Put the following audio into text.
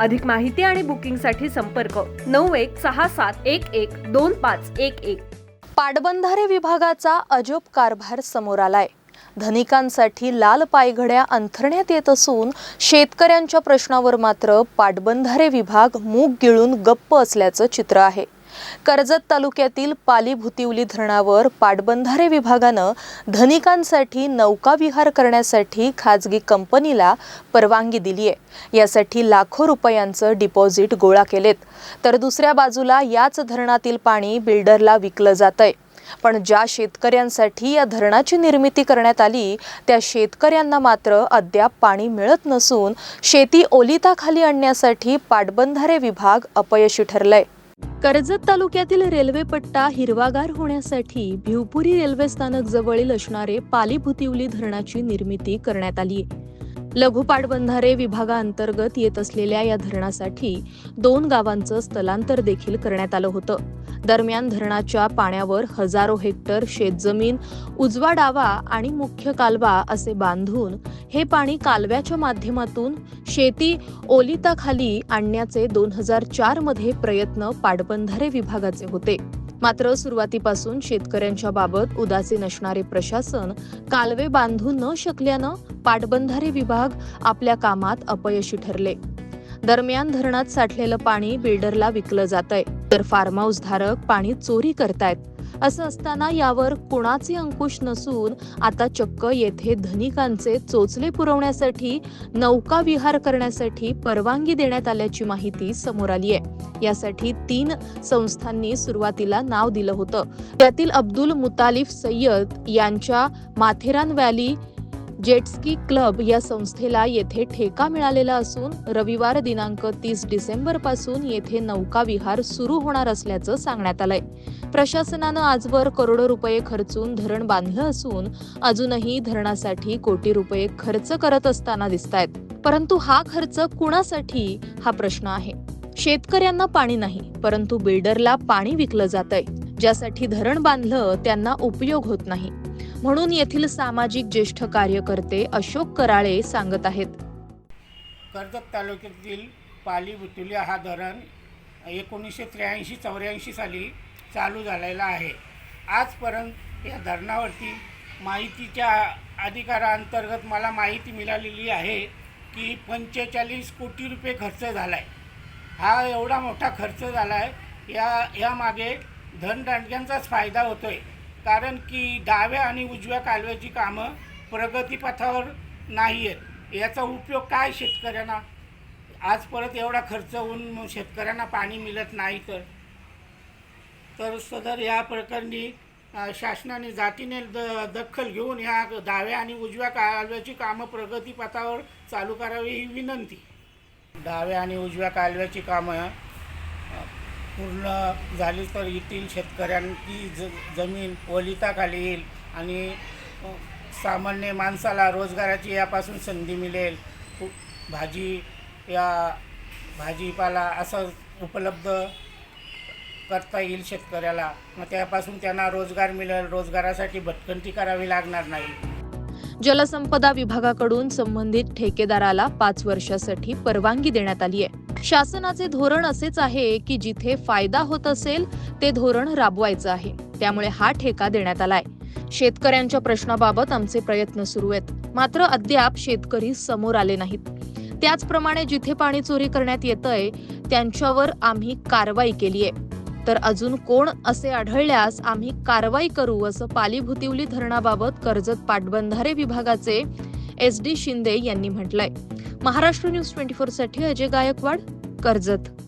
अधिक माहिती आणि बुकिंगसाठी संपर्क नऊ एक सहा सात एक एक दोन पाच एक एक. पाटबंधारे विभागाचा अजब कारभार समोर आलाय. धनिकांसाठी लाल पायघड्या अंथरण्यात येत असून शेतकऱ्यांच्या प्रश्नावर मात्र पाटबंधारे विभाग मूग गिळून गप्प असल्याचं चित्र आहे. कर्जत तालुक्यातील पाली भुतिवली धरणावर पाटबंधारे विभागानं धनिकांसाठी नौकाविहार करण्यासाठी खाजगी कंपनीला परवानगी दिली आहे यासाठी लाखो रुपयांचं डिपॉझिट गोळा केलेत. तर दुसऱ्या बाजूला याच धरणातील पाणी बिल्डरला विकलं जातंय. पण ज्या शेतकऱ्यांसाठी या धरणाची निर्मिती करण्यात आली त्या शेतकऱ्यांना मात्र अद्याप पाणी मिळत नसून शेती ओलिताखाली आणण्यासाठी पाटबंधारे विभाग अपयशी ठरलाय. कर्जत तालुक्यातील रेल्वे पट्टा हिरवागार होण्यासाठी भिवपुरी रेल्वे स्थानक जवळील असणारे पालीभुतिवली धरणाची निर्मिती करण्यात आली. लघुपाटबंधारे विभागाअंतर्गत येत असलेल्या या धरणासाठी दोन गावांचं स्थलांतर देखील करण्यात आलं होतं. दरम्यान धरणाच्या पाण्यावर हजारो हेक्टर शेतजमीन उजवा डावा आणि मुख्य कालवा असे बांधून हे पाणी कालव्याच्या माध्यमातून शेती ओलिताखाली आणण्याचे दोन हजार चारमध्ये प्रयत्न पाटबंधारे विभागाचे होते. मात्र सुरुवातीपासून शेतकऱ्यांच्या बाबत उदासीन असणारे प्रशासन कालवे बांधू न शकल्यानं पाटबंधारे विभाग आपल्या कामात अपयशी ठरले. दरम्यान धरणात साठलेलं पाणी बिल्डरला विकलं जातंय. तर फार्म हाऊस धारक पाणी चोरी करतायत. असं असताना यावर कुणाचे अंकुश नसून आता चक्क येथे धनिकांचे चोचले पुरवण्यासाठी नौका विहार करण्यासाठी परवानगी देण्यात आल्याची माहिती समोर आली आहे. यासाठी तीन संस्थांनी सुरुवातीला नाव दिलं होतं. त्यातील अब्दुल मुतालिफ सय्यद यांच्या माथेरान व्हॅली जेटस्की क्लब या संस्थेला येथे ठेका मिळालेला असून रविवार दिनांक तीस डिसेंबरपासून येथे नौका विहार सुरू होणार असल्याचं सांगण्यात आलंय. प्रशासनानं आजवर करोडो रुपये खर्चून धरण बांधलं असून अजूनही धरणासाठी कोटी रुपये खर्च करत असताना दिसतायत. परंतु हा खर्च कुणासाठी? हा प्रश्न आहे. शेतकऱ्यांना पाणी नाही परंतु बिल्डरला पाणी विकलं जातंय. ज्यासाठी धरण बांधलं त्यांना उपयोग होत नाही. म्हणून येथील सामाजिक ज्येष्ठ कार्यकर्ते अशोक कराळे सांगत आहेत. कर्जत तालुक्यातील पाली बुतुली हा धरण एकोणीसशे त्र्याऐंशी चौऱ्याऐंशी साली चालू झालेला आहे. आजपर्यंत या धरणावरती माहितीच्या अधिकाराअंतर्गत मला माहिती मिळालेली आहे की पंचेचाळीस कोटी रुपये खर्च झाला आहे हा एवढा मोठा खर्च झाला आहे या यामागे धनदांडग्यांचाच फायदा होतो आहे कारण की डाव्या आणि उजव्या कालव्याची कामं प्रगतीपथावर नाही आहेत. याचा उपयोग काय शेतकऱ्यांना? आज परत एवढा खर्च होऊन शेतकऱ्यांना पाणी मिळत नाही तर? तर सदर या प्रकरणी शासनाने जातीने द दखल घेऊन ह्या डाव्या आणि उजव्या कालव्याची कामं प्रगतीपथावर चालू करावी ही विनंती. डाव्या आणि उजव्या कालव्याची कामं पूर्ण झाली तर येथील शेतकऱ्यांची ज जमीन ओलिताखाली येईल आणि सामान्य माणसाला रोजगाराची यापासून संधी मिळेल. भाजी या भाजीपाला असं उपलब्ध करता येईल शेतकऱ्याला. मग त्यापासून त्यांना रोजगार मिळेल. रोजगारासाठी भटकंती करावी लागणार नाही. जलसंपदा विभागाकडून संबंधित ठेकेदाराला पाच वर्षासाठी परवानगी देण्यात आली आहे. शासनाचे धोरण असेच आहे की जिथे फायदा होत असेल ते धोरण राबवायचं आहे. त्यामुळे हा ठेका देण्यात आलाय. शेतकऱ्यांच्या प्रश्नाबाबत आमचे प्रयत्न सुरू आहेत. मात्र अद्याप शेतकरी समोर आले नाहीत. त्याचप्रमाणे जिथे पाणी चोरी करण्यात येतंय त्यांच्यावर आम्ही कारवाई केली आहे. तर अजून कोण असे आढळल्यास आम्ही कारवाई करू असं पालीभुतिवली धरणाबाबत कर्जत पाटबंधारे विभागाचे एस डी शिंदे यांनी म्हटलंय. महाराष्ट्र न्यूज ट्वेंटी फोरसाठी अजय गायकवाड कर्जत.